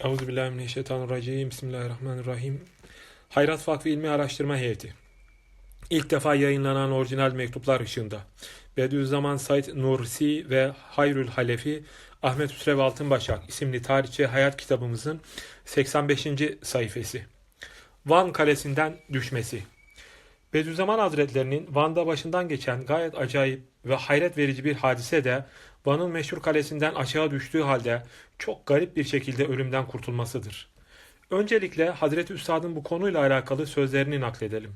Euzubillahimineşşeytanirracim. Bismillahirrahmanirrahim. Hayrat Vakfı İlmi Araştırma Heyeti. İlk defa yayınlanan orijinal mektuplar ışığında. Bediüzzaman Said Nursi ve Hayrül Halefi Ahmet Hüsrev Altınbaşak isimli tarihçi hayat kitabımızın 85. sayfası. Van Kalesi'nden düşmesi. Bediüzzaman Hazretlerinin Van'da başından geçen gayet acayip ve hayret verici bir hadise de Van'ın meşhur kalesinden aşağı düştüğü halde çok garip bir şekilde ölümden kurtulmasıdır. Öncelikle Hazreti Üstad'ın bu konuyla alakalı sözlerini nakledelim.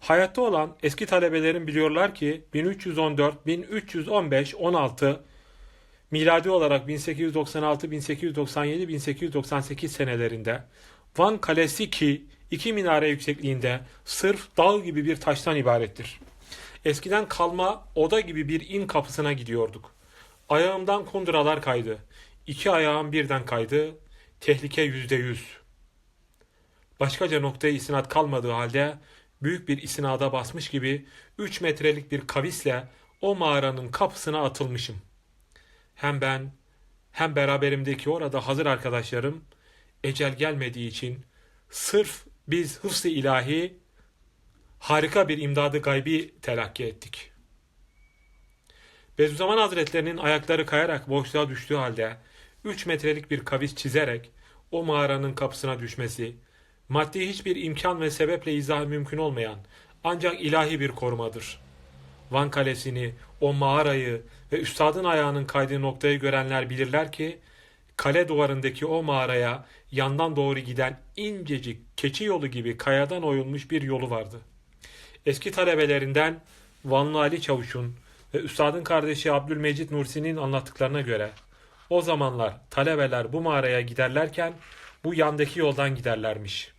Hayatta olan eski talebelerin biliyorlar ki 1314, 1315, 16 miladi olarak 1896, 1897, 1898 senelerinde Van Kalesi ki iki minare yüksekliğinde sırf dağ gibi bir taştan ibarettir. Eskiden kalma oda gibi bir in kapısına gidiyorduk. Ayağımdan kunduralar kaydı. İki ayağım birden kaydı. Tehlike yüzde yüz. Başkaca noktaya istinat kalmadığı halde büyük bir istinada basmış gibi üç metrelik bir kavisle o mağaranın kapısına atılmışım. Hem ben hem beraberimdeki orada hazır arkadaşlarım ecel gelmediği için sırf biz hıfz-ı ilahi harika bir imdadı gaybi telakki ettik. Bediüzzaman Hazretlerinin ayakları kayarak boşluğa düştüğü halde 3 metrelik bir kavis çizerek o mağaranın kapısına düşmesi, maddi hiçbir imkan ve sebeple izah mümkün olmayan ancak ilahi bir korumadır. Van Kalesi'ni, o mağarayı ve üstadın ayağının kaydığı noktayı görenler bilirler ki, kale duvarındaki o mağaraya yandan doğru giden incecik keçi yolu gibi kayadan oyulmuş bir yolu vardı. Eski talebelerinden Vanlı Ali Çavuş'un ve üstadın kardeşi Abdülmecit Nursi'nin anlattıklarına göre o zamanlar talebeler bu mağaraya giderlerken bu yandaki yoldan giderlermiş.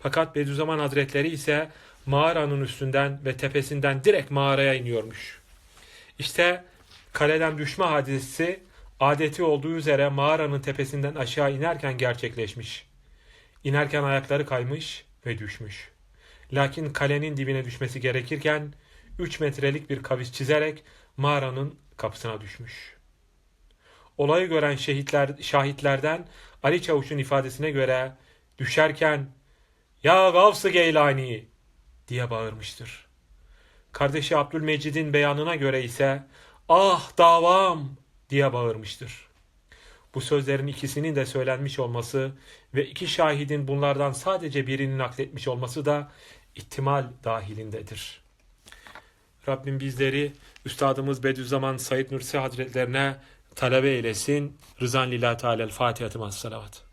Fakat Bediüzzaman Hazretleri ise mağaranın üstünden ve tepesinden direkt mağaraya iniyormuş. İşte kaleden düşme hadisesi adeti olduğu üzere mağaranın tepesinden aşağı inerken gerçekleşmiş. İnerken ayakları kaymış ve düşmüş. Lakin kalenin dibine düşmesi gerekirken 3 metrelik bir kavis çizerek mağaranın kapısına düşmüş. Olayı gören şehitler, şahitlerden Ali Çavuş'un ifadesine göre düşerken ''Ya Gavs-ı Geylani!'' diye bağırmıştır. Kardeşi Abdülmecid'in beyanına göre ise ''Ah davam!'' diye bağırmıştır. Bu sözlerin ikisinin de söylenmiş olması ve iki şahidin bunlardan sadece birini nakletmiş olması da ihtimal dahilindedir. Rabbim bizleri Üstadımız Bediüzzaman Said Nursi Hazretlerine talebe eylesin. Rızan lillahi teala Fatiha-tı salavat.